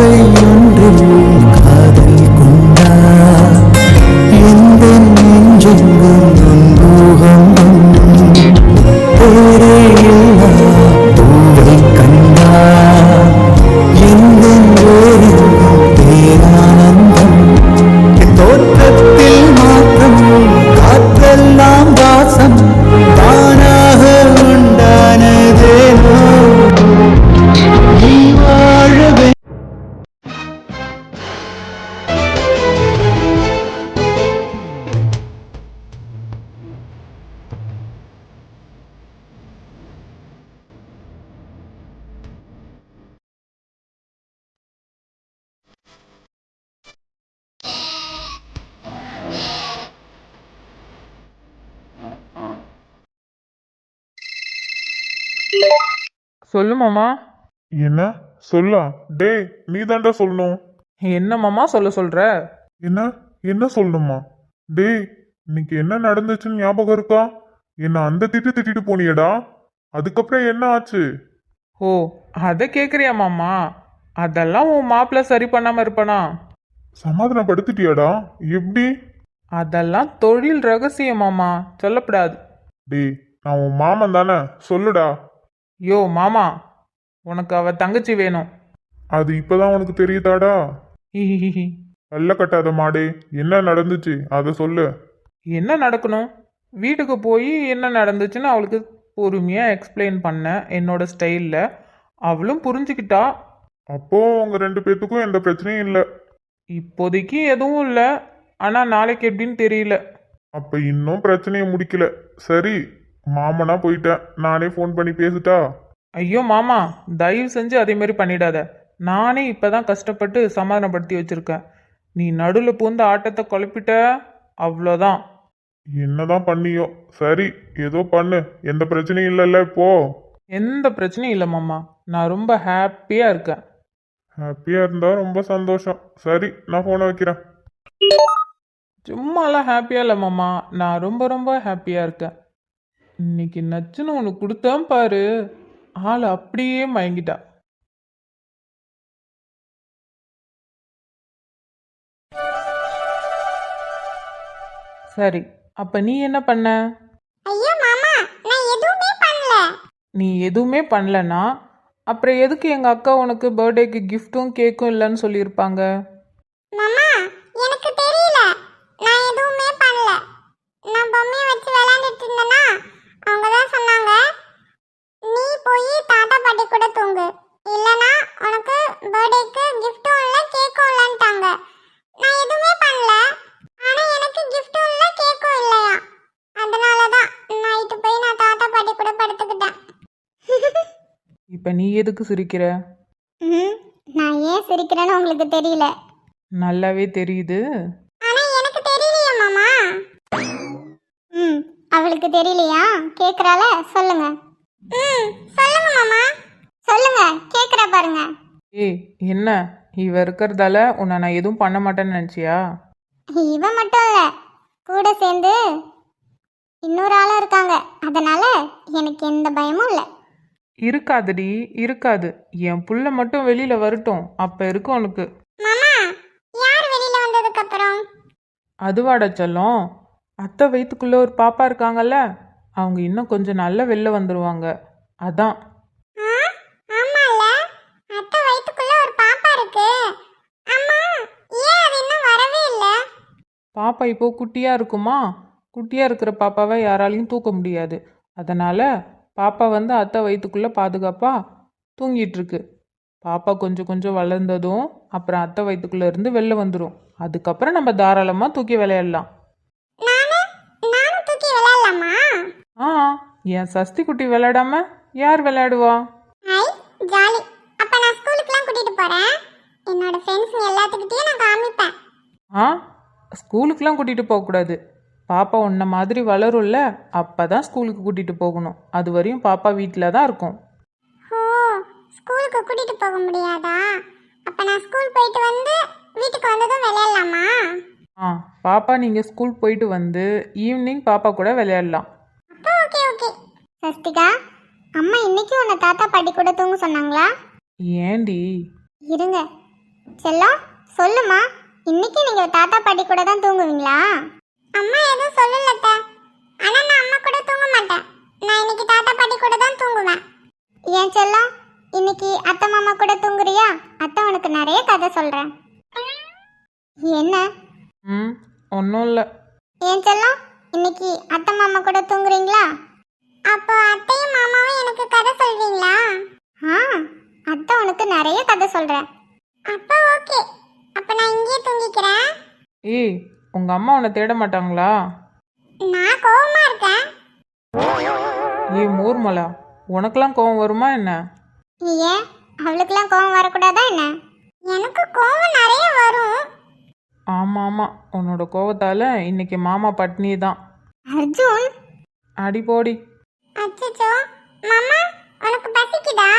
பார்வை ஒன்றில் சொல்லு மாமா. என்ன? சொல்லா. டேய் நீ தாண்டா சொல்லணும். என்ன மாமா சொல்ல சொல்ற? என்ன? என்ன சொல்லணுமா? டேய் இன்னைக்கு என்ன நடந்துச்சுன்னு ஞாபகம் இருக்கா? என்ன அந்த திட்டு திட்டிட்டு போனியடா. அதுக்கப்புறம் என்ன ஆச்சு? ஓ அதை கேட்குறியா மாமா? அதெல்லாம் உன் மாப்பிள்ள சரி பண்ணாம இருப்பானா? சமாதானப்படுத்திட்டியாடா? எப்படி? அதெல்லாம் தொழில் ரகசியம் மாமா. சொல்லப்படாது. டேய் நான் உன் மாமன் தானே. சொல்லுடா. யோ மாமா உனக்கு அவ தங்கச்சி வேணும். அது இப்பதான் உனக்கு தெரியுதாடா. வெள்ள கட்டாத மாடே என்ன நடந்துச்சு? அதை சொல்லு. என்ன நடக்கணும்? வீட்டுக்கு போய் என்ன நடந்துச்சுன்னு அவளுக்கு பொறுமையாக எக்ஸ்பிளைன் பண்ணேன் என்னோட ஸ்டைலில் அவளும் புரிஞ்சுக்கிட்டா. அப்போ உங்க ரெண்டு பேத்துக்கும் எந்த பிரச்சனையும் இல்லை. இப்போதைக்கு எதுவும் இல்லை. ஆனால் நாளைக்கு எப்படின்னு தெரியல. அப்ப இன்னும் பிரச்சனையை முடிக்கல. சரி மாமனா போயிட்டேன். நானே ஃபோன் பண்ணி பேசிட்டா? ஐயோ மாமா தயவு செஞ்சு அதே மாதிரி பண்ணிடாத. நானே இப்பதான் கஷ்டப்பட்டு சமாதானப்படுத்தி வச்சிருக்கேன். நீ நடுவில் பூந்த ஆட்டத்தை குழப்பிட்ட? அவ்வளோதான் என்னதான் பண்ணியோ? சரி ஏதோ பண்ணு. எந்த பிரச்சனையும் இல்லைல்ல இப்போ எந்த பிரச்சனையும் இல்லை மாமா. நான் ரொம்ப ஹாப்பியாக இருக்கேன். ஹாப்பியா இருந்தா ரொம்ப சந்தோஷம். சரி நான் போனை வைக்கிறேன். சும்மாலாம் ஹாப்பியாக இல்லை மாமா. நான் ரொம்ப ரொம்ப ஹாப்பியாக இருக்கேன். இன்னைக்கு நச்சுன்னு ஒன்று கொடுத்தேன் பாரு. ஆள் அப்படியே மயங்கிட்டா. சரி அப்போ நீ என்ன பண்ண? ஐயோ மாமா நான் எதுவுமே பண்ணல. நீ எதுவுமே பண்ணலனா அப்புறம் எதுக்கு எங்கள் அக்கா உனக்கு பர்த்டேக்கு கிஃப்ட்டும் கேக்கும் இல்லைன்னு சொல்லியிருப்பாங்க? மாமா எனக்கு தெரியல நான் எதுவுமே பண்ணல நான் பொம்மையை வச்சு விளையாண்டுட்டு இருந்தேனா அவங்க தான் சொன்னாங்க நீ போய் தாத்தா தூங்கு இல்லனா உனக்கு பர்த்டேக்கு கிஃப்ட்டும் இல்ல கேக்கும் இல்லன்ட்டாங்க. நான் எதுவுமே பண்ணல. ஆனா எனக்கு கிஃப்ட்டும் இல்ல கேக்கும் இல்லையா அதனால தான் நைட்டு போய் நான் தாத்தா பாட்டி கூட படுத்துக்கிட்டேன். இப்போ நீ எதுக்கு சிரிக்கிற? ம் நான் ஏன் சிரிக்கிறேன்னு உங்களுக்கு தெரியல. நல்லாவே தெரியுது. ஆனா எனக்கு தெரியலையா மாமா. ம் அவளுக்கு தெரியலையா? கேக்குறால சொல்லுங்க. ம் சொல்லுங்க மாமா. சொல்லுங்க கேக்குறா பாருங்க. ஏய் என்ன? இவ இருக்கிறதால உன்னை நான் எதுவும் பண்ண மாட்டேன்னு நினச்சியா? இவ மட்டும் இல்ல கூட சேர்ந்து இன்னொரு ஆளும் இருக்காங்க. அதனால எனக்கு எந்த பயமும் இல்லை. இருக்காதுடி இருக்காது. என் புள்ள மட்டும் வெளியில வரட்டும். அப்ப இருக்கும் உனக்கு. மாமா யார் வெளியில வந்ததுக்கு அப்புறம்? அதுவாட செல்லம். அத்தை வயிற்றுக்குள்ள ஒரு பாப்பா இருக்காங்கல்ல அவங்க இன்னும் கொஞ்சம் நல்லா வெளில வந்துருவாங்க. அதான் ஆ ஆமால அத்தை வயித்துக்குள்ள ஒரு பாப்பா இருக்கு அம்மா ஏன் அது இன்னும் வரவே இல்லை பாப்பா இப்போ குட்டியா இருக்குமா? குட்டியா இருக்கிற பாப்பாவை யாராலையும் தூக்க முடியாது. அதனால பாப்பா வந்து அத்தை வயிற்றுக்குள்ள பாதுகாப்பா தூங்கிட்டு இருக்கு பாப்பா கொஞ்சம் கொஞ்சம் வளர்ந்ததும் அப்புறம் அத்தை வயிற்றுக்குள்ள இருந்து வெளில வந்துடும் அதுக்கப்புறம் நம்ம தாராளமா தூக்கி விளையாடலாம். ஆ என் சஸ்தி குட்டி விளையாடாம யார் விளையாடுவா? ஜாலி. அப்ப நான் ஸ்கூலுக்குலாம் கூட்டிட்டு போறேன். என்னோட ஃப்ரெண்ட்ஸ் எல்லாத்துக்கிட்டையும் நான் காமிப்பேன். ஆ ஸ்கூலுக்குலாம் கூட்டிகிட்டு போகக்கூடாது பாப்பா உன்ன மாதிரி வளரும்ல அப்போ தான் ஸ்கூலுக்கு கூட்டிகிட்டு போகணும். அது வரையும் பாப்பா வீட்டில் தான் இருக்கும். ஓ ஸ்கூலுக்கு கூட்டிட்டு போக முடியாதா? அப்ப நான் ஸ்கூல் போயிட்டு வந்து வீட்டுக்கு வந்ததும் விளையாடலாமா? ஆ பாப்பா நீங்கள் ஸ்கூல் போயிட்டு வந்து ஈவினிங் பாப்பா கூட விளையாடலாம். அப்போ ஓகே ஓகே. சஸ்திகா அம்மா இன்னைக்கு உன்னை தாத்தா பாட்டி கூட தூங்க சொன்னாங்களா? ஏண்டி? இருங்க. செல்லம் சொல்லுமா இன்னைக்கு நீங்க தாத்தா பாட்டி கூட தான் தூங்குவீங்களா? அம்மா எதுவும் சொல்லல அத்தை. ஆனா நான் அம்மா கூட தூங்க மாட்டேன். நான் இன்னைக்கு தாத்தா பாட்டி கூட தான் தூங்குவேன். ஏன் செல்லம் இன்னைக்கு அத்தை மாமா கூட தூங்குறியா? அத்தை உனக்கு நிறைய கதை சொல்றேன். என்ன? ம் ஒன்றும் இல்லை. ஏன் செல்லம் இன்னைக்கு அத்தை மாமா கூட தூங்குறீங்களா? அப்போ அத்தையும் மாமாவும் எனக்கு கதை சொல்றீங்களா? ஆ அத்தை உனக்கு நிறைய கதை சொல்றேன். அப்போ ஓகே. அப்ப நான் இங்கேயே தூங்கிக்கிறேன். ஏய் உங்கள் அம்மா உன்னை தேட மாட்டாங்களா? நான் கோவமா இருக்கேன். ஏய் மூர்மலா உனக்கெல்லாம் கோவம் வருமா என்ன? ஏன் அவளுக்கெல்லாம் கோவம் வரக்கூடாதா என்ன? எனக்கு கோவம் நிறைய வரும். ஆமாம் ஆமாம் உன்னோட கோவத்தால் இன்னைக்கு மாமா பட்னி தான். அர்ஜுன். அடி போடி. அச்சச்சோ மாமா உனக்கு பசிக்குதா?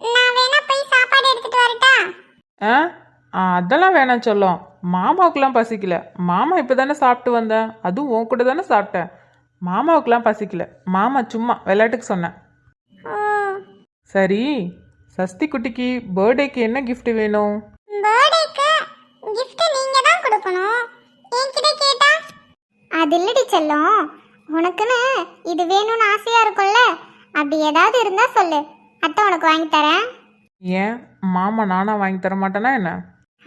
நான் வேணா போய் சாப்பாடு எடுத்துட்டு வரட்டா? ஆ, அதெல்லாம் வேணாம் சொல்லும். மாமாவுக்குலாம் பசிக்கல. மாமா இப்போ தானே சாப்பிட்டு வந்தேன். அதுவும் உன் கூட தானே சாப்பிட்டேன். மாமாவுக்குலாம் பசிக்கல. மாமா சும்மா விளையாட்டுக்கு சொன்னேன். சரி சஸ்தி குட்டிக்கு பர்த்டேக்கு என்ன gift வேணும்? அது இல்லடி செல்லம். உனக்குன்னு இது வேணும்னு ஆசையா இருக்கும்ல. அப்படி ஏதாவது இருந்தா சொல்லு. அத்தை உனக்கு வாங்கி தரேன். ஏன்? மாமா நானா வாங்கி தர மாட்டேனா என்ன?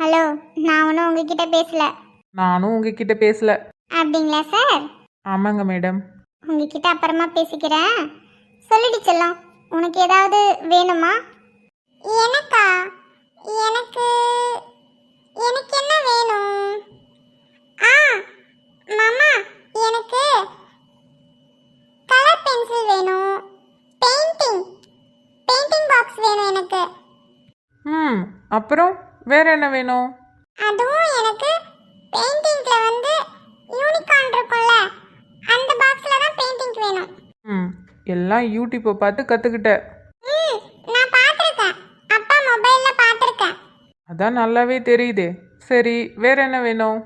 ஹலோ நான் ஒன்றும் உங்ககிட்ட பேசல. நானும் உங்ககிட்ட பேசல. அப்படிங்களா சார்? ஆமாங்க மேடம். உங்ககிட்ட அப்புறமா பேசிக்கிறேன். சொல்லிடு செல்லம் உனக்கு ஏதாவது வேணுமா? எனக்கா? எனக்கு எனக்கு என்ன வேணும்? ஆ மாமா எனக்கு கலர் பென்சில் வேணும். பெயிண்டிங் பெயிண்டிங் பாக்ஸ் வேணும் எனக்கு. ம் அப்புறம்? வேற என்ன வேணும்? அதுவும் எனக்கு பெயிண்டிங்ல வந்து யூனிகார்ன் இருக்கும்ல அந்த பாக்ஸ்ல தான் பெயிண்டிங் வேணும். ம் எல்லாம் யூடியூப்பை பார்த்து கற்றுக்கிட்ட ம் நான் பார்த்துருக்கேன். அப்பா மொபைல்ல பார்த்துருக்கேன். அதான் நல்லாவே தெரியுதே. சரி வேற என்ன வேணும்?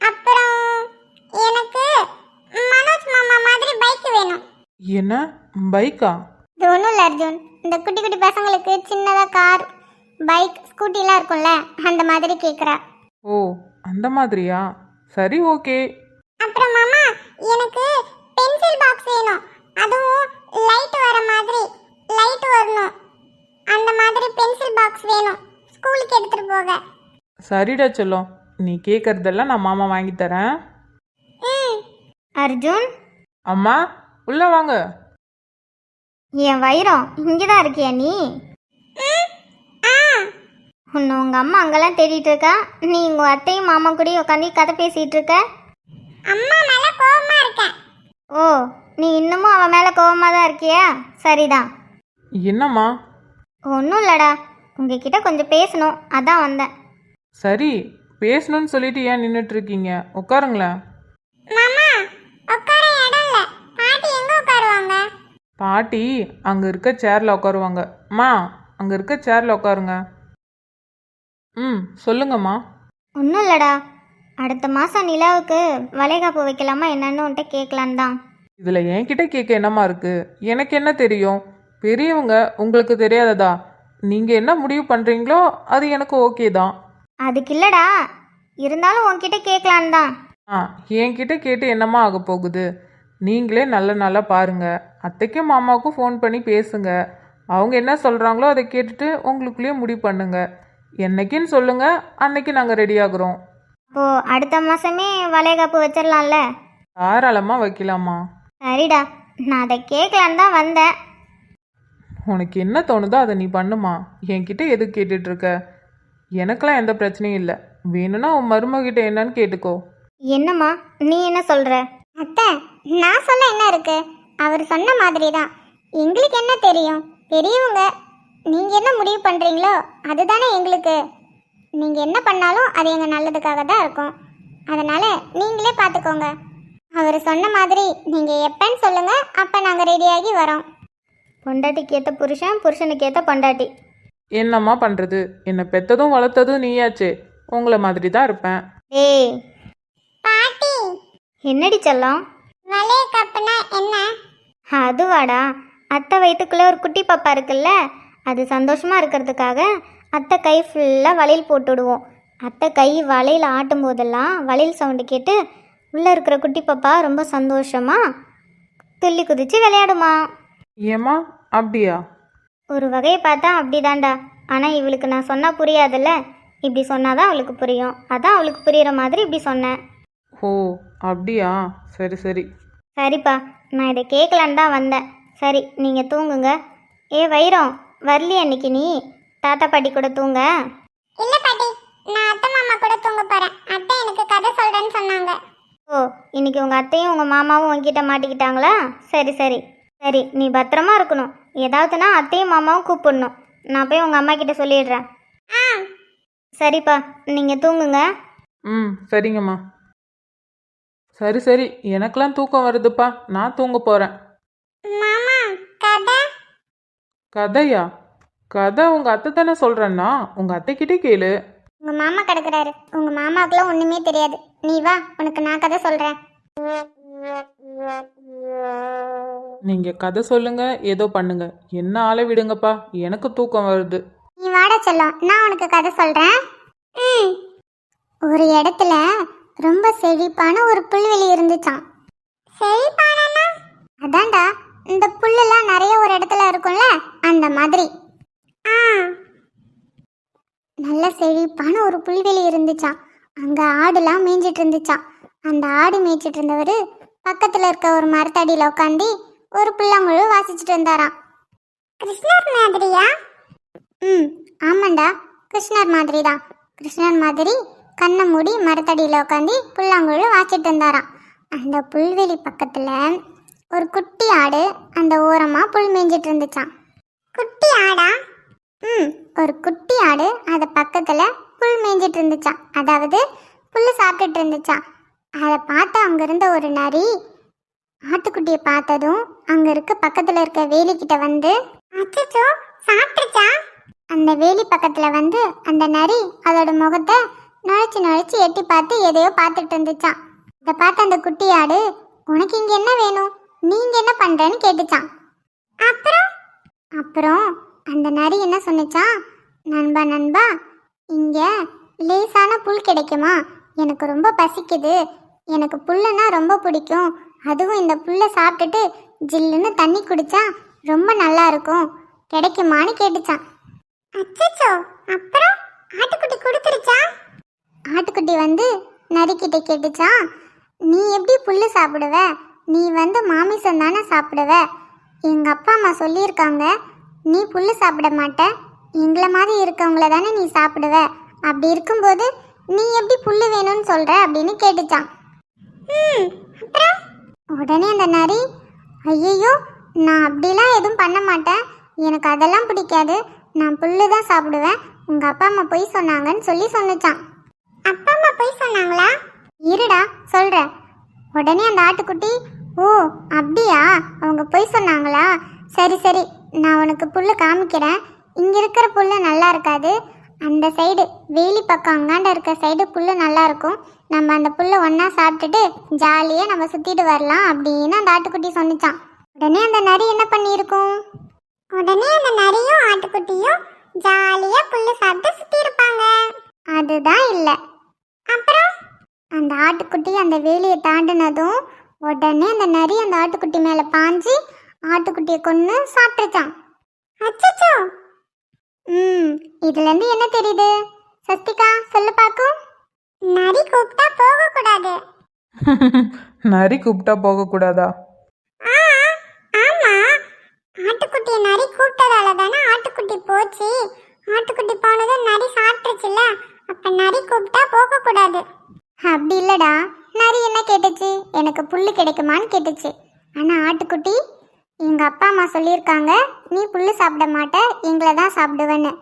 அப்புறம் எனக்கு மனோஜ் மாமா மாதிரி பைக் வேணும். என்ன? பைக்கா? இது ஒன்றும் இல்லை அர்ஜுன். இந்த குட்டி குட்டி பசங்களுக்கு சின்னதாக கார். பைக் ஸ்கூட்டிலாம் இருக்கும்ல அந்த மாதிரி கேட்குறா ஓ அந்த மாதிரியா? சரி ஓகே. அப்புறம் மாமா எனக்கு பென்சில் பாக்ஸ் வேணும். அதுவும் லைட் வர மாதிரி லைட் வரணும். அந்த மாதிரி பென்சில் பாக்ஸ் வேணும். ஸ்கூலுக்கு எடுத்துட்டு போக. சரிடா செல்லம். நீ கேட்குறதெல்லாம் நான் மாமா வாங்கி தரேன். ம். அர்ஜுன்? அம்மா உள்ள வாங்க. என் வைரம் இங்கே தான் இருக்கியா நீ? உன்னை உங்கள் அம்மா அங்கெல்லாம் தேடிட்டு இருக்கா? நீ உங்கள் அத்தையும் மாமா கூடயும் உட்காந்து கதை பேசிகிட்டு இருக்க? அம்மா மேலே கோவமாக இருக்கேன் ஓ நீ இன்னமும் அவன் மேலே கோவமாக தான் இருக்கியா? சரிதான். என்னம்மா? ஒன்றும் இல்லைடா. உங்ககிட்ட கொஞ்சம் பேசணும். அதான் வந்தேன். சரி பேசணும்னு சொல்லிட்டு ஏன் நின்றுட்டு இருக்கீங்க? உட்காருங்களேன். மாமா உட்கார இடம் இல்லை. பாட்டி எங்கே உட்காருவாங்க? பாட்டி அங்கே இருக்க சேரில் உட்காருவாங்க. அம்மா அங்கே இருக்க சேரில் உட்காருங்க. ம் சொல்லுங்கம்மா. ஒன்றும் இல்லைடா. அடுத்த மாதம் நிலாவுக்கு வளைகாப்பு வைக்கலாமா என்னன்னு உன்கிட்ட கேட்கலான் தான். இதில் என்கிட்ட கேட்க என்னம்மா இருக்கு? எனக்கு என்ன தெரியும்? பெரியவங்க உங்களுக்கு தெரியாததா? நீங்கள் என்ன முடிவு பண்ணுறீங்களோ அது எனக்கு ஓகே தான். அதுக்கு இல்லைடா. இருந்தாலும் உன்கிட்ட கேட்கலான் தான். ஆ என்கிட்ட கேட்டு என்னம்மா ஆக போகுது? நீங்களே நல்ல நல்லா பாருங்க. அத்தைக்கும் மாமாவுக்கும் ஃபோன் பண்ணி பேசுங்க. அவங்க என்ன சொல்கிறாங்களோ அதை கேட்டுட்டு உங்களுக்குள்ளேயே முடிவு பண்ணுங்க. என்னைக்குன்னு சொல்லுங்க அன்னைக்கு நாங்கள் ரெடி ஆகுறோம். ஓ அடுத்த மாதமே வளைகாப்பு வச்சிடலாம்ல தாராளமாக வைக்கலாமா? சரிடா நான் அதை கேட்கலான்னு தான் வந்தேன். உனக்கு என்ன தோணுதோ அதை நீ பண்ணுமா? என்கிட்ட எது கேட்டுட்டு இருக்க எனக்கெல்லாம் எந்த பிரச்சனையும் இல்லை. வேணும்னா உன் மருமகிட்ட என்னன்னு கேட்டுக்கோ. என்னம்மா நீ என்ன சொல்ற? அத்தை நான் சொல்ல என்ன இருக்கு? அவர் சொன்ன மாதிரி தான் எங்களுக்கு என்ன தெரியும்? பெரியவங்க நீங்க என்ன முடிவு பண்றீங்களோ அதுதானே எங்களுக்கு. நீங்க என்ன பண்ணாலும் அது எங்க நல்லதுக்காக தான் இருக்கும். அதனால நீங்களே பார்த்துக்கோங்க அவர் சொன்ன மாதிரி நீங்க எப்பன்னு சொல்லுங்க அப்ப நாங்க ரெடியாகி வரோம். பொண்டாட்டிக்கு ஏத்த புருஷன் புருஷனுக்கு ஏத்த பொண்டாட்டி. என்னம்மா பண்ணுறது என்னை பெத்ததும் வளர்த்ததும் நீயாச்சே. உங்களை மாதிரி தான் இருப்பேன். ஏய் பாட்டி. என்னடி செல்லம்? வளைய கப்புனா என்ன? அதுவாடா. அத்தை வயிற்றுக்குள்ள ஒரு குட்டி பாப்பா இருக்குல்ல? அது சந்தோஷமா இருக்கிறதுக்காக அத்தை கை ஃபுல்லாக வளையல் போட்டு விடுவோம். அத்தை கை வளையல் ஆட்டும் போதெல்லாம் வளையல் சவுண்டு கேட்டு உள்ளே இருக்கிற குட்டி பாப்பா ரொம்ப சந்தோஷமா துள்ளி குதிச்சு விளையாடுமா. ஏம்மா அப்படியா? ஒரு வகையை பார்த்தா அப்படிதான்டா. ஆனால் இவளுக்கு நான் சொன்னால் புரியாதுல்ல. இப்படி சொன்னாதான் அவளுக்கு புரியும். அதான் அவளுக்கு புரியுற மாதிரி இப்படி சொன்னேன். ஓ அப்படியா? சரி சரி. சரிப்பா நான் இதை கேட்கலான்னு தான் வந்தேன். சரி நீங்கள் தூங்குங்க. ஏ வைரம் வரலையா இன்னைக்கு நீ? தாத்தா பாட்டி கூட தூங்க? இல்ல பாட்டி நான் அத்தை மாமா கூட தூங்க போறேன். அத்தை எனக்கு கதை சொல்றேன்னு சொன்னாங்க. ஓ இன்னைக்கு உங்கள் அத்தையும் உங்கள் மாமாவும் உங்ககிட்ட மாட்டிக்கிட்டாங்களா? சரி சரி. சரி நீ பத்திரமா இருக்கணும். ஏதாவதுனா அத்தையும் மாமாவும் கூப்பிடணும். நான் போய் உங்கள் அம்மா கிட்ட சொல்லிடுறேன். ஆ. சரிப்பா நீங்கள் தூங்குங்க. ம் சரிங்கம்மா. சரி சரி. எனக்கெல்லாம் தூக்கம் வருதுப்பா. நான் தூங்க போகிறேன் மாமா கதை கதையா? கதை உங்கள் அத்தை தானே சொல்கிறேன்னா உங்கள் அத்தைக்கிட்டே கேளு. உங்க மாமா கிடக்குறாரு. உங்க மாமாவுக்குலாம் ஒண்ணுமே தெரியாது. நீ வா உனக்கு நான் கதை சொல்றேன். நீங்கள் கதை சொல்லுங்க ஏதோ பண்ணுங்க. என்ன ஆளை விடுங்கப்பா எனக்கு தூக்கம் வருது. நீ வாட செல்லம் நான் உனக்கு கதை சொல்றேன். ம். ஒரு இடத்துல ரொம்ப செழிப்பான ஒரு புல்வெளி இருந்துச்சாம். செழிப்பானா அதான்டா இந்த புல்லெல்லாம் நிறைய ஒரு இடத்துல இருக்கும்ல? அந்த மாதிரி. நல்ல செழிப்பான ஒரு புல்வெளி இருந்துச்சான் அங்க ஆடுலாம் மேய்ஞ்சிட்டு இருந்துச்சான் அந்த ஆடு மேய்ச்சிட்டு இருந்தவர் பக்கத்துல இருக்க ஒரு மரத்தடியில உட்காந்து ஒரு புல்லாங்குழு வாசிச்சுட்டு இருந்தாராம் கிருஷ்ணர் மாதிரியா? ம் ஆமாண்டா. கிருஷ்ணர் மாதிரி தான் கிருஷ்ணர் மாதிரி கண்ணை மூடி மரத்தடியில் உட்காந்து புல்லாங்குழு வாசிட்டு இருந்தாராம் அந்த புல்வெளி பக்கத்தில் ஒரு குட்டி ஆடு அந்த ஓரமாக புல் மேய்ஞ்சிட்டு இருந்துச்சான் குட்டி ஆடா? ம் ஒரு குட்டி ஆடு அது பக்கத்தில் புல் மேய்ஞ்சிட்டு இருந்துச்சான் அதாவது புல் சாப்பிட்டுட்டு இருந்துச்சான் அதை பார்த்து அங்கே இருந்த ஒரு நரி ஆட்டுக்குட்டியை பார்த்ததும் அங்கே இருக்க பக்கத்தில் இருக்க வேலிக்கிட்ட வந்து அச்சோ சாப்பிட்டுச்சா? அந்த வேலி பக்கத்தில் வந்து அந்த நரி அதோட முகத்தை நுழைச்சி நுழைச்சி எட்டி பார்த்து எதையோ பார்த்துட்டு இருந்துச்சான் அதை பார்த்து அந்த குட்டி ஆடு உனக்கு இங்கே என்ன வேணும்? நீங்க என்ன பண்றேன்னு கேட்டுச்சான் அப்புறம்? அப்புறம் அந்த நரி என்ன சொன்னிச்சான் நண்பா நண்பா இங்க லேசான புல் கிடைக்குமா? எனக்கு ரொம்ப பசிக்குது. எனக்கு புல்லுன்னா ரொம்ப பிடிக்கும். அதுவும் இந்த புல்லை சாப்பிட்டுட்டு ஜில்லுன்னு தண்ணி குடிச்சா ரொம்ப நல்லா இருக்கும். கிடைக்குமான்னு கேட்டுச்சான் அச்சச்சோ அப்புறம்? ஆட்டுக்குட்டி கொடுத்துருச்சா? ஆட்டுக்குட்டி வந்து நரிக்கிட்ட கேட்டுச்சான் நீ எப்படி புல்லு சாப்பிடுவ? நீ வந்து மாமிசம் தானே சாப்பிடுவ? எங்கள் அப்பா அம்மா சொல்லியிருக்காங்க நீ புல் சாப்பிட மாட்ட. எங்களை மாதிரி இருக்கவங்கள தானே நீ சாப்பிடுவ. அப்படி இருக்கும்போது நீ எப்படி புல் வேணும்னு சொல்கிற அப்படின்னு கேட்டுச்சான். உடனே அந்த நரி ஐயையோ நான் அப்படிலாம் எதுவும் பண்ண மாட்டேன். எனக்கு அதெல்லாம் பிடிக்காது. நான் புல்லு தான் சாப்பிடுவேன். உங்கள் அப்பா அம்மா பொய் சொன்னாங்கன்னு சொல்லி சொன்னிச்சான். அப்பா அம்மா பொய் சொன்னாங்களா? இருடா சொல்கிறேன் உடனே அந்த ஆட்டுக்குட்டி ஓ அப்படியா? அவங்க பொய் சொன்னாங்களா? சரி சரி நான் உனக்கு புல்லு காமிக்கிறேன். இங்க இருக்கிற புல்லு நல்லா இருக்காது. அந்த சைடு வேலி பக்கம் அங்காண்ட இருக்க சைடு புல்லு நல்லா இருக்கும். நம்ம அந்த புல்லை ஒண்ணா சாப்பிட்டுட்டு ஜாலியா நம்ம சுத்திட்டு வரலாம் அப்படின்னு அந்த ஆட்டுக்குட்டி சொன்னுச்சான். உடனே அந்த நரி என்ன பண்ணியிருக்கும்? உடனே அந்த நரியும் ஆட்டுக்குட்டியும் ஜாலியா புல்லு சாப்பிட்டு சுத்தி இருப்பாங்க. அதுதான் இல்ல. அப்புறம்? அந்த ஆட்டுக்குட்டி அந்த வேலியை தாண்டினதும் உடனே அந்த நரி அந்த ஆட்டுக்குட்டி மேல பாஞ்சு ஆட்டுக்குட்டியை கொன்னு சாப்பிட்டுச்சான் அச்சச்சோ! ம் இதுல இருந்து என்ன தெரியுது? சஸ்திகா சொல்லு பாக்கும். நரி கூப்பிட்டா போக கூடாது. நரி கூப்பிட்டா போகக்கூடாதா ஆமா. ஆட்டுக்குட்டியை நரி கூப்பிட்டதால தானே ஆட்டுக்குட்டி போச்சு. ஆட்டுக்குட்டி போனதும் நரி சாப்பிட்டுச்சுல அப்ப நரி கூப்பிட்டா போக கூடாது. அப்படி இல்லடா. நரி என்ன கேட்டுச்சு? எனக்கு புல்லு கிடைக்குமான்னு கேட்டுச்சு. ஆனா ஆட்டுக்குட்டி எங்க அப்பா அம்மா சொல்லியிருக்காங்க நீ புல்லு சாப்பிட மாட்ட எங்களை தான் சாப்பிடுவேன்னு.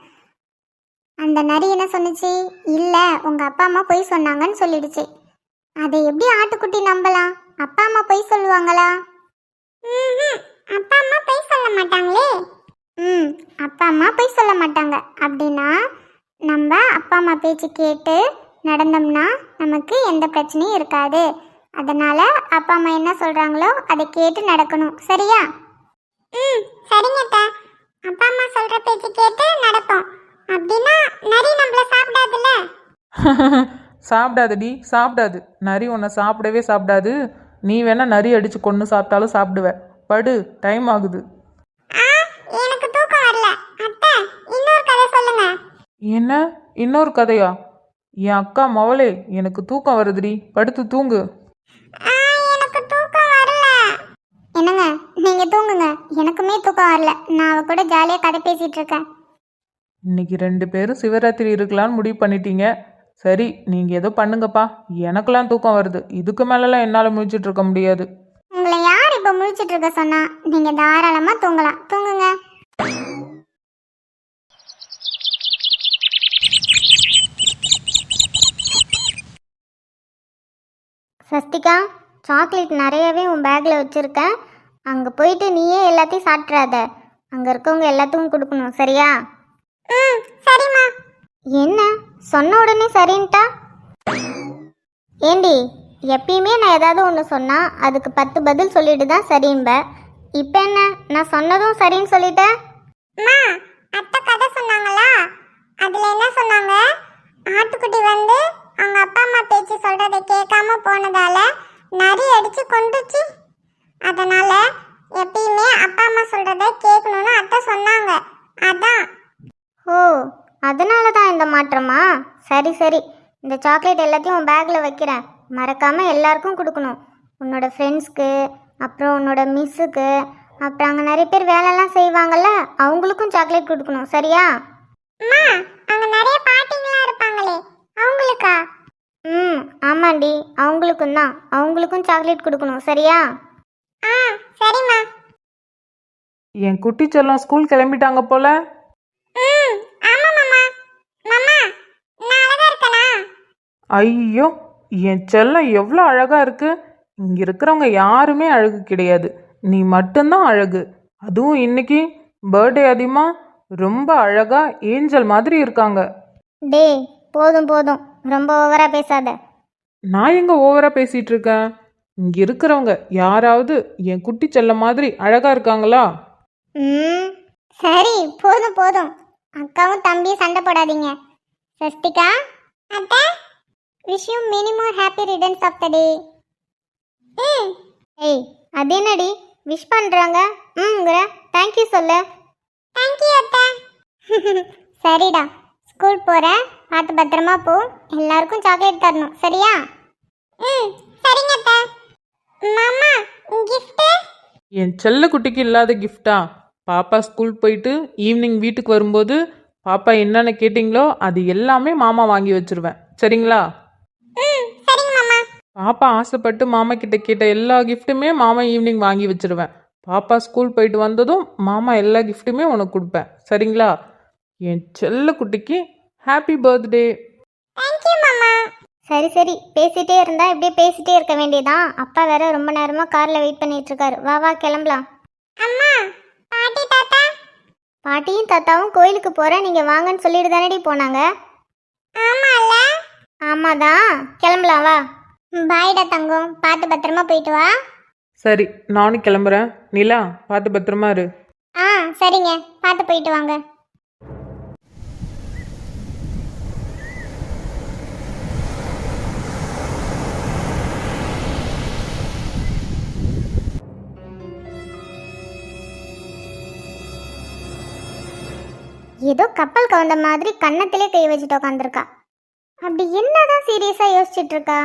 அந்த நரி என்ன சொன்னுச்சு? இல்ல உங்க அப்பா அம்மா பொய் சொன்னாங்கன்னு சொல்லிடுச்சு. அதை எப்படி ஆட்டுக்குட்டி நம்பலாம்? அப்பா அம்மா பொய் சொல்லுவாங்களா? அப்பா அம்மா பொய் சொல்ல மாட்டாங்களே. ம் அப்பா அம்மா பொய் சொல்ல மாட்டாங்க. அப்படின்னா நம்ம அப்பா அம்மா பேச்சு கேட்டு நடந்தோம்னா நமக்கு எந்த பிரச்சனையும் இருக்காது. அதனால அப்பா அம்மா என்ன சொல்றாங்களோ அதை கேட்டு நடக்கணும். சரியா? ம் சரிங்க அப்பா அம்மா சொல்ற பேச்சு கேட்டு நடப்போம். அப்படின்னா நரி நம்மள சாப்பிடாதுல்ல? சாப்பிடாதடி சாப்பிடாது. நரி உன்னை சாப்பிடவே சாப்பிடாது. நீ வேணா நரி அடிச்சு கொன்று சாப்பிட்டாலும் சாப்பிடுவ. படு டைம் ஆகுது. ஆ எனக்கு தூக்கம் வரல. அத்தை இன்னொரு கதை சொல்லுங்க. என்ன? இன்னொரு கதையா? என் அக்கா மவளே எனக்கு தூக்கம் வருதுடி. படுத்து தூங்கு. என்னங்க நீங்க தூங்குங்க. எனக்குமே தூக்கம் வரல. நான் அவ கூட ஜாலியா கதை பேசிட்டு இருக்கேன். இன்னைக்கு ரெண்டு பேரும் சிவராத்திரி இருக்கலாம்னு முடிவு பண்ணிட்டீங்க. சரி நீங்க ஏதோ பண்ணுங்கப்பா. எனக்கெல்லாம் தூக்கம் வருது. இதுக்கு மேலலாம் என்னால் முழிச்சிட்டு இருக்க முடியாது. உங்களை யார் இப்ப முழிச்சிட்டு இருக்க சொன்னா நீங்க தாராளமா தூங்கலாம். தூங்குங்க. சஸ்திகா சாக்லேட் நிறையவே உன் பேக்கில் வச்சுருக்கேன் அங்கே போயிட்டு நீயே எல்லாத்தையும் சாப்பிட்றாத அங்கே இருக்கவங்க எல்லாத்துக்கும் கொடுக்கணும் சரியா? ம் சரிம்மா. என்ன? சொன்ன உடனே சரின்ட்டா? ஏண்டி எப்பயுமே நான் ஏதாவது ஒன்று சொன்னால் அதுக்கு பத்து பதில் சொல்லிட்டு தான் சரிம்ப. இப்போ என்ன? நான் சொன்னதும் சரின்னு சொல்லிட்டேன் அம்மா அத்தை கதை சொன்னாங்களா அதில் என்ன சொன்னாங்க ஆட்டுக்குட்டி வந்து அவங்க அப்பா அம்மா பேச்சு சொல்றதை கேட்காம போனதால நரி அடிச்சு கொண்டுச்சு அதனால எப்பயுமே அப்பா அம்மா சொல்றதை கேட்கணும்னு அத்தை சொன்னாங்க. அதான். ஓ அதனால தான் இந்த மாற்றமா? சரி சரி. இந்த சாக்லேட் எல்லாத்தையும் உன் பேக்கில் வைக்கிறேன். மறக்காமல் எல்லாருக்கும் கொடுக்கணும். உன்னோட ஃப்ரெண்ட்ஸ்க்கு அப்புறம் உன்னோட மிஸ்ஸுக்கு அப்புறம் அங்கே நிறைய பேர் வேலைலாம் செய்வாங்கல்ல அவங்களுக்கும் சாக்லேட் கொடுக்கணும். சரியா? அம்மா அங்கே நிறைய பாட்டிங்களாம் இருப்பாங்களே. அவங்களுக்கா? ம் ஆமாண்டி. அவங்களுக்கும் தான். அவங்களுக்கும் சாக்லேட் கொடுக்கணும். சரியா? ஆ சரிம்மா. என் குட்டி செல்லம் ஸ்கூல் கிளம்பிட்டாங்க போல. ம் ஆமா மாமா. மாமா நான் அழகா இருக்கனா? ஐயோ என் செல்லம் எவ்வளோ அழகா இருக்கு. இங்க இருக்கிறவங்க யாருமே அழகு கிடையாது. நீ மட்டும்தான் அழகு. அதுவும் இன்னைக்கு பர்த்டே அதிகமா ரொம்ப அழகா ஏஞ்சல் மாதிரி இருக்காங்க. டேய் போதும் போதும். ரொம்ப ஓவரா பேசாத. நான் எங்க ஓவரா பேசிட்டு இருக்கேன் இங்க இருக்கிறவங்க யாராவது என் குட்டி செல்லம் மாதிரி அழகா இருக்காங்களா? ம் சரி போதும் போதும். அக்காவும் தம்பியும் சண்டை போடாதீங்க. சஸ்திகா அத்தை wish you many many happy returns of the day ம். ஏய் அது என்னடி? விஷ் பண்ணுறாங்க ம்ங்கிற. தேங்க்யூ சொல்லு. தேங்க்யூ அத்தை. சரிடா. ஸ்கூல் போகிறேன் பார்த்து பத்திரமா போ. எல்லாருக்கும் சாக்லேட் தரணும். சரியா? ம் சரிங்க அத்தை. மாமா கிஃப்ட்டு என் செல்ல குட்டிக்கு இல்லாத கிஃப்டா பாப்பா ஸ்கூல் போயிட்டு ஈவினிங் வீட்டுக்கு வரும்போது பாப்பா என்னென்ன கேட்டிங்களோ அது எல்லாமே மாமா வாங்கி வச்சிருவேன். சரிங்களா? ம் சரிங்க மாமா. பாப்பா ஆசைப்பட்டு மாமா கிட்ட கேட்ட எல்லா கிஃப்ட்டுமே மாமா ஈவினிங் வாங்கி வச்சிருவேன். பாப்பா ஸ்கூல் போயிட்டு வந்ததும் மாமா எல்லா கிஃப்ட்டுமே உனக்கு கொடுப்பேன். சரிங்களா? என் செல்ல குட்டிக்கு ஹாப்பி பர்த்டே சரி சரி. பேசிட்டே இருந்தா இப்படியே பேசிட்டே இருக்க வேண்டியதான் அப்பா வேற ரொம்ப நேரமா கார்ல வெயிட் பண்ணிட்டு இருக்காரு. வா வா கிளம்பலாம். அம்மா பாட்டி தாத்தா. பாட்டியும் தாத்தாவும் கோயிலுக்கு போறேன் நீங்க வாங்கன்னு சொல்லிட்டு தானடி போனாங்க? ஆமால. ஆமாதான் கிளம்பலாம் வா. பாய்டா தங்கம். பார்த்து பத்திரமா போயிட்டு வா. சரி நானும் கிளம்புறேன். நிலா பார்த்து பத்திரமா இரு. ஆ சரிங்க. பார்த்து போயிட்டு வாங்க. ஏதோ கப்பல் கவுந்த மாதிரி கன்னத்திலே கை வச்சுட்டு உட்காந்துருக்கா அப்படி என்னதான் சீரியஸாக யோசிச்சுட்டு இருக்கா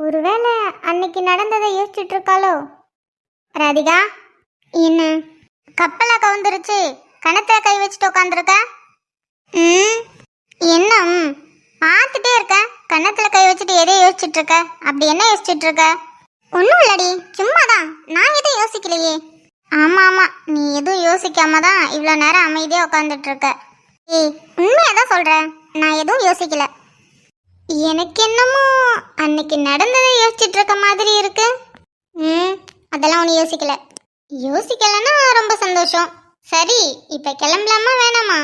ஒருவேளை அன்னைக்கு நடந்ததை யோசிச்சுட்டு இருக்காளோ ராதிகா என்ன? கப்பலா கவுந்துருச்சு. கணத்தில் கை வச்சுட்டு உட்காந்துருக்க ம் என்ன? பார்த்துட்டே இருக்க. கன்னத்தில் கை வச்சுட்டு எதை யோசிச்சுட்டு இருக்க அப்படி என்ன யோசிச்சுட்டு இருக்க ஒன்றும் இல்லடி சும்மா தான் நான் எதுவும் யோசிக்கலையே. ஆமாம் ஆமாம் நீ எதுவும் யோசிக்காம தான் இவ்வளோ நேரம் அமைதியாக உட்காந்துட்டு இருக்க ஏய் உண்மையாக தான் சொல்கிறேன் நான் எதுவும் யோசிக்கல. எனக்கு என்னமோ அன்னைக்கு நடந்ததை யோசிச்சுட்டு இருக்க மாதிரி இருக்கு. ம் அதெல்லாம் ஒன்றும் யோசிக்கல. யோசிக்கலன்னா ரொம்ப சந்தோஷம். சரி இப்போ கிளம்பலாமா வேணாமா?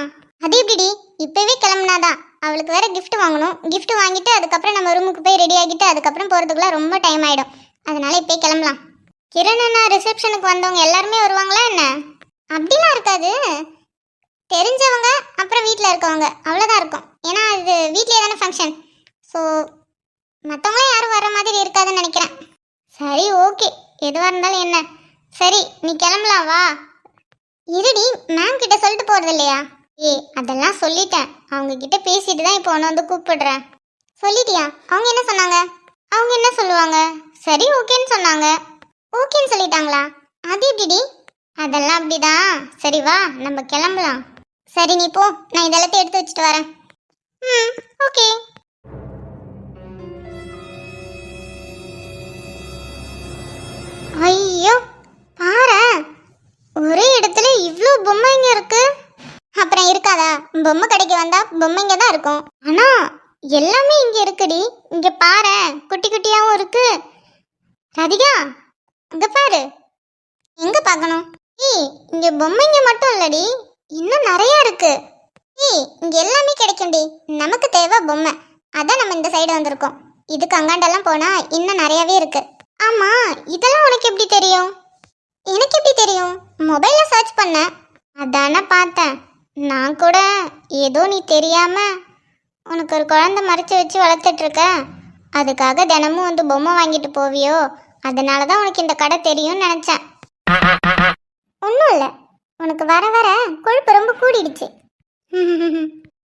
அது எப்படிடி? இப்போவே கிளம்புனாதான். அவளுக்கு வேற gift வாங்கணும். Gift வாங்கிட்டு அதுக்கப்புறம் நம்ம ரூமுக்கு போய் ரெடி ஆகிட்டு அதுக்கப்புறம் போகிறதுக்குள்ள ரொம்ப டைம் ஆகிடும் அதனால இப்போ கிளம்பலாம். கிரண் அண்ணா ரிசப்ஷனுக்கு வந்தவங்க எல்லாருமே வருவாங்களா என்ன? அப்படிலாம் இருக்காது. தெரிஞ்சவங்க அப்புறம் வீட்டில் இருக்கவங்க. அவ்வளோதான் இருக்கும். ஏன்னா இது வீட்லேயே தானே ஃபங்க்ஷன் ஸோ மற்றவங்களாம் யாரும் வர மாதிரி இருக்காதுன்னு நினைக்கிறேன். சரி ஓகே எதுவாக இருந்தாலும் என்ன? சரி நீ கிளம்பலாம் வா. இருடி மேம் கிட்ட சொல்லிட்டு போகிறது இல்லையா? ஏய் அதெல்லாம் சொல்லிட்டேன். அவங்க கிட்ட பேசிட்டு தான் இப்போ ஒன்று வந்து கூப்பிடுறேன். சொல்லிட்டியா? அவங்க என்ன சொன்னாங்க? அவங்க என்ன சொல்லுவாங்க? சரி ஓகேன்னு சொன்னாங்க. ஓகேன்னு சொல்லிட்டாங்களா? அது எப்படிடி? அதெல்லாம் அப்படிதான். சரி வா. நம்ம கிளம்பலாம். சரி நீ போ. நான் இதெல்லாத்தையும் எடுத்து வச்சுட்டு வரேன். ம் ஓகே. ஐயோ பாரு ஒரே இடத்துல இவ்வளோ பொம்மைங்க இருக்கு. அப்புறம் இருக்காதா? பொம்மை கடைக்கு வந்தா பொம்மைங்க தான் இருக்கும். ஆனா எல்லாமே இங்க இருக்குடி. இங்க பாரு குட்டி குட்டியாவும் இருக்கு. ராதிகா இங்க பாரு. எங்க பார்க்கணும்? ஏய் இங்க பொம்மைங்க மட்டும் இல்லடி. இன்னும் நிறைய இருக்கு. ஏய் இங்க எல்லாமே கிடைக்கும்டி. நமக்கு தேவை பொம்மை. அதான் நம்ம இந்த சைடு வந்திருக்கோம். இதுக்கு அங்காண்டெல்லாம் போனா இன்னும் நிறையவே இருக்கு. ஆமா இதெல்லாம் உனக்கு எப்படி தெரியும்? எனக்கு எப்படி தெரியும்? மொபைல்ல சர்ச் பண்ண. அதானே பார்த்தேன். நான் கூட ஏதோ நீ தெரியாம உனக்கு ஒரு குழந்தை மறைச்சு வச்சு வளர்த்துட்டு இருக்க அதுக்காக தினமும் வந்து பொம்மை வாங்கிட்டு போவியோ? அதனால தான் உனக்கு இந்த கடை தெரியும்னு நினச்சேன். ஒன்றும் இல்லை. உனக்கு வர வர கொழுப்பு ரொம்ப கூடிடுச்சு.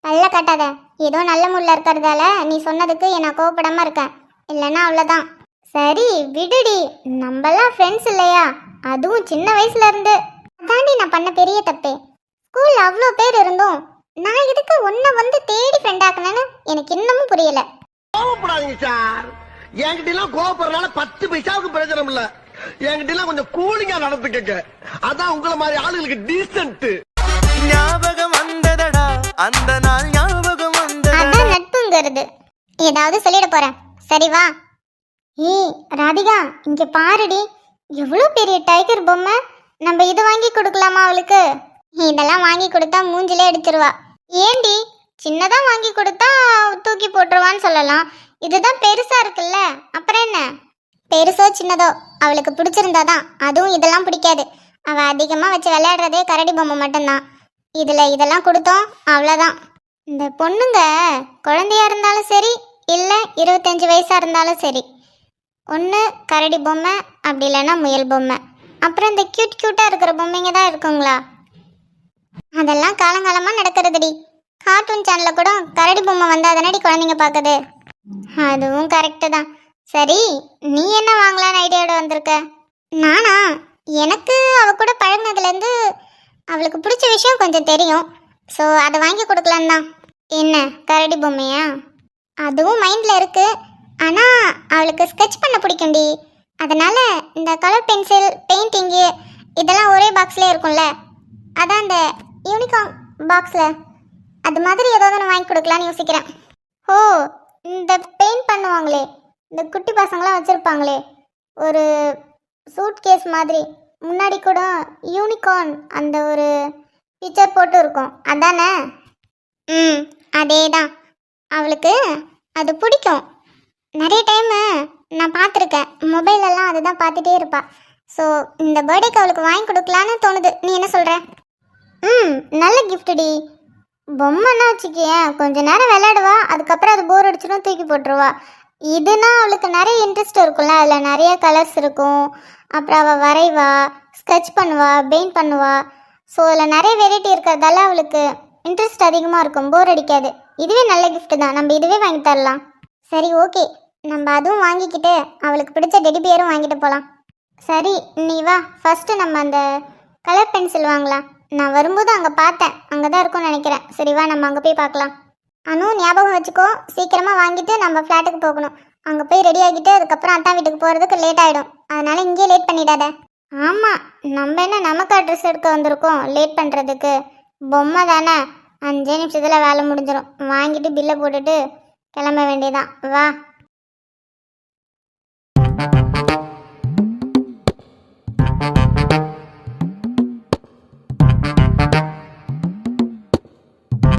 பல்ல கட்டாத. ஏதோ நல்ல முள்ள இருக்கிறதால நீ சொன்னதுக்கு நான் கோவப்படாம இருக்கேன் இல்லைன்னா அவ்வளோதான் சரி விடுடி. நம்மலாம் ஃப்ரெண்ட்ஸ் இல்லையா? அதுவும் சின்ன வயசுல இருந்து. அதாண்டி நான் பண்ண பெரிய தப்பே. ஸ்கூல்ல அவ்வளோ பேர் இருந்தும் நான் எதுக்கு உன்னை வந்து தேடி ஃப்ரெண்ட் ஆக்கணும்னு எனக்கு இன்னமும் புரியல. கோவப்படாதீங்க சார். என்கிட்ட எல்லாம் கோவப்படுறதுனால பத்து பைசாவுக்கு பிரயோஜனம் இல்லை. என்கிட்ட எல்லாம் கொஞ்சம் கூலிங்கா நடந்துக்கங்க. அதான் உங்களை மாதிரி ஆளுங்களுக்கு டீசென்ட் ஞாபகம் வந்ததடா. அந்த நாள் ஞாபகம் அதான் நட்புங்கிறது. ஏதாவது சொல்லிட போறேன். சரி வா. ஏய் ராதிகா இங்க பாருடி. எவ்வளோ பெரிய டைகர் பொம்மை. நம்ம இது வாங்கி கொடுக்கலாமா அவளுக்கு? இதெல்லாம் வாங்கி கொடுத்தா மூஞ்சிலே அடிச்சிருவா. ஏண்டி சின்னதா வாங்கி கொடுத்தா தூக்கி போட்டுருவான்னு சொல்லலாம். இதுதான் பெருசா இருக்குல்ல. அப்புறம் என்ன? பெருசோ சின்னதோ அவளுக்கு பிடிச்சிருந்தாதான் அதுவும் இதெல்லாம் பிடிக்காது. அவள் அதிகமாக வச்சு விளையாடுறதே கரடி பொம்மை மட்டும்தான். இதில் இதெல்லாம் கொடுத்தோம் அவ்வளோதான் இந்த பொண்ணுங்க குழந்தையா இருந்தாலும் சரி இல்லை இருபத்தஞ்சி வயசாக இருந்தாலும் சரி. ஒன்று கரடி பொம்மை அப்படி இல்லைன்னா முயல் பொம்மை. அப்புறம் இந்த க்யூட் க்யூட்டாக இருக்கிற பொம்மைங்க தான் இருக்குங்களா? அதெல்லாம் காலங்காலமாக நடக்கிறதுடி. கார்ட்டூன் சேனலில் கூட கரடி பொம்மை வந்தால் தானடி குழந்தைங்க பார்க்குது. அதுவும் கரெக்டு தான் சரி நீ என்ன வாங்கலான்னு ஐடியாவோட வந்திருக்க? நானா? எனக்கு அவ கூட பழகினதுலேருந்து அவளுக்கு பிடிச்ச விஷயம் கொஞ்சம் தெரியும். ஸோ அதை வாங்கி கொடுக்கலான்னு தான். என்ன கரடி பொம்மையா? அதுவும் மைண்டில் இருக்கு. ஆனால் அவளுக்கு ஸ்கெட்ச் பண்ண பிடிக்கும்டி அதனால இந்த கலர் பென்சில் பெயிண்டிங்கு இதெல்லாம் ஒரே பாக்ஸ்லேயே இருக்கும்ல. அதான் அந்த யூனிகார்ன் பாக்ஸில் அது மாதிரி ஏதாவது ஒன்று வாங்கி கொடுக்கலான்னு யோசிக்கிறேன். ஓ இந்த பெயிண்ட் பண்ணுவாங்களே. இந்த குட்டி பசங்களாம் வச்சுருப்பாங்களே. ஒரு சூட் கேஸ் மாதிரி. முன்னாடி கூட யூனிகார்ன் அந்த ஒரு பிக்சர் போட்டு இருக்கும் அதானே? ம் அதே தான் அவளுக்கு அது பிடிக்கும். நிறைய டைமு நான் பார்த்துருக்கேன். மொபைலெல்லாம் அதுதான் பார்த்துட்டே இருப்பா. ஸோ இந்த பர்த்டேக்கு அவளுக்கு வாங்கி கொடுக்கலான்னு தோணுது. நீ என்ன சொல்கிற ம் நல்ல கிஃப்ட்டுடி பொம்மைன்னா வச்சுக்கியேன். கொஞ்ச நேரம் விளையாடுவா. அதுக்கப்புறம் அது போர் அடிச்சிடும் தூக்கி போட்டுருவா. இதுனா அவளுக்கு நிறைய இன்ட்ரெஸ்ட் இருக்கும்ல. அதில் நிறைய கலர்ஸ் இருக்கும். அப்புறம் அவள் வரைவா ஸ்கெட்ச் பண்ணுவா பெயிண்ட் பண்ணுவா. ஸோ அதில் நிறைய வெரைட்டி இருக்கிறதால அவளுக்கு இன்ட்ரெஸ்ட் அதிகமாக இருக்கும். போர் அடிக்காது. இதுவே நல்ல கிஃப்ட் தான். நம்ம இதுவே வாங்கி தரலாம். சரி ஓகே நம்ம அதுவும் வாங்கிக்கிட்டு அவளுக்கு பிடிச்ச டெடிபியரும் வாங்கிட்டு போகலாம் சரி நீ வா. ஃபஸ்ட்டு நம்ம அந்த கலர் பென்சில் வாங்கலாம். நான் வரும்போது அங்கே பார்த்தேன். அங்கே தான் இருக்கும்னு நினைக்கிறேன். சரி வா. நம்ம அங்கே போய் பார்க்கலாம். அனு ஞாபகம் வச்சுக்கோ. சீக்கிரமாக வாங்கிட்டு நம்ம ஃப்ளாட்டுக்கு போகணும். அங்கே போய் ரெடி ஆகிட்டு அதுக்கப்புறம் அத்தான் வீட்டுக்கு போகிறதுக்கு லேட் ஆகிடும் அதனால இங்கேயே லேட் பண்ணிடாத. ஆமாம் நம்ம என்ன நமக்கு அட்ரஸ் எடுக்க வந்திருக்கோம் லேட் பண்ணுறதுக்கு பொம்மை தானே. அஞ்சே நிமிஷத்தில் வேலை முடிஞ்சிடும் வாங்கிட்டு பில்லை போட்டுட்டு கிளம்ப வேண்டியதான் வா.